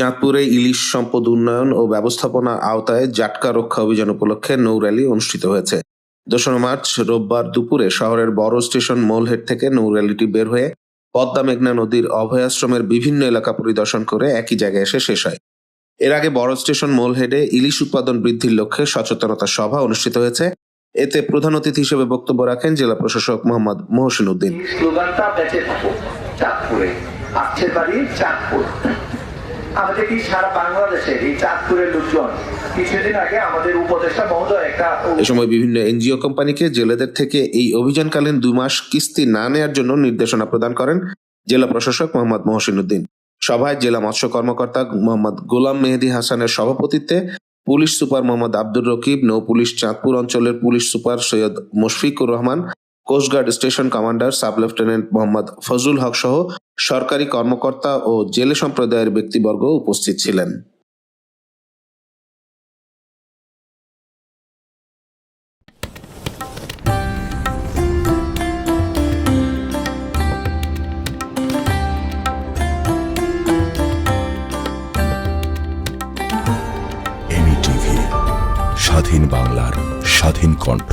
চাঁদপুরে ইলিশ সম্পদ উন্নয়ন ও ব্যবস্থাপনা আওতায় জাটকা রক্ষা অভিযান উপলক্ষে নৌ র্যালি অনুষ্ঠিত হয়েছে। দোসরা মার্চ রোববার দুপুরে শহরের বড় স্টেশন মোলহেড থেকে নৌ র্যালিটি বের হয়ে পদ্মা মেঘনা নদীর অভয়াশ্রমের বিভিন্ন এলাকা পরিদর্শন করে একই জায়গায় এসে শেষ হয়। এর আগে বড় স্টেশন মোলহেডে ইলিশ উৎপাদন বৃদ্ধির লক্ষ্যে সচেতনতা সভা অনুষ্ঠিত হয়েছে। এতে প্রধান অতিথি হিসেবে বক্তব্য রাখেন জেলা প্রশাসক মোহাম্মদ মহসিন উদ্দিন। আমাদের কি সারা বাংলাদেশের এই চাঁদপুরের লোকজন কিছুদিন আগে আমাদের উপদেষ্টা মহোদয় একটা এ সময় বিভিন্ন এনজিও কোম্পানিকে জেলেদের থেকে এই অভিযানকালীন দুই মাস কিস্তি না নেয়ার জন্য নির্দেশনা প্রদান করেন জেলা প্রশাসক মোহাম্মদ মহসিন উদ্দিন সভায় জেলা মৎস্য কর্মকর্তা মোহাম্মদ গোলাম মেহেদি হাসানের সভাপতিত্বে পুলিশ সুপার মোহাম্মদ আব্দুর রকিব, নৌ পুলিশ চাঁদপুর অঞ্চলের police super Syed Mushfiqur Rahman coast guard station commander sub lieutenant Mohammad Fazlul Haque সহ সরকারি কর্মকর্তা ও জেলে সম্প্রদায়ের ব্যক্তিবর্গ উপস্থিত ছিলেন। স্বাধীন বাংলার স্বাধীন কণ্ঠ।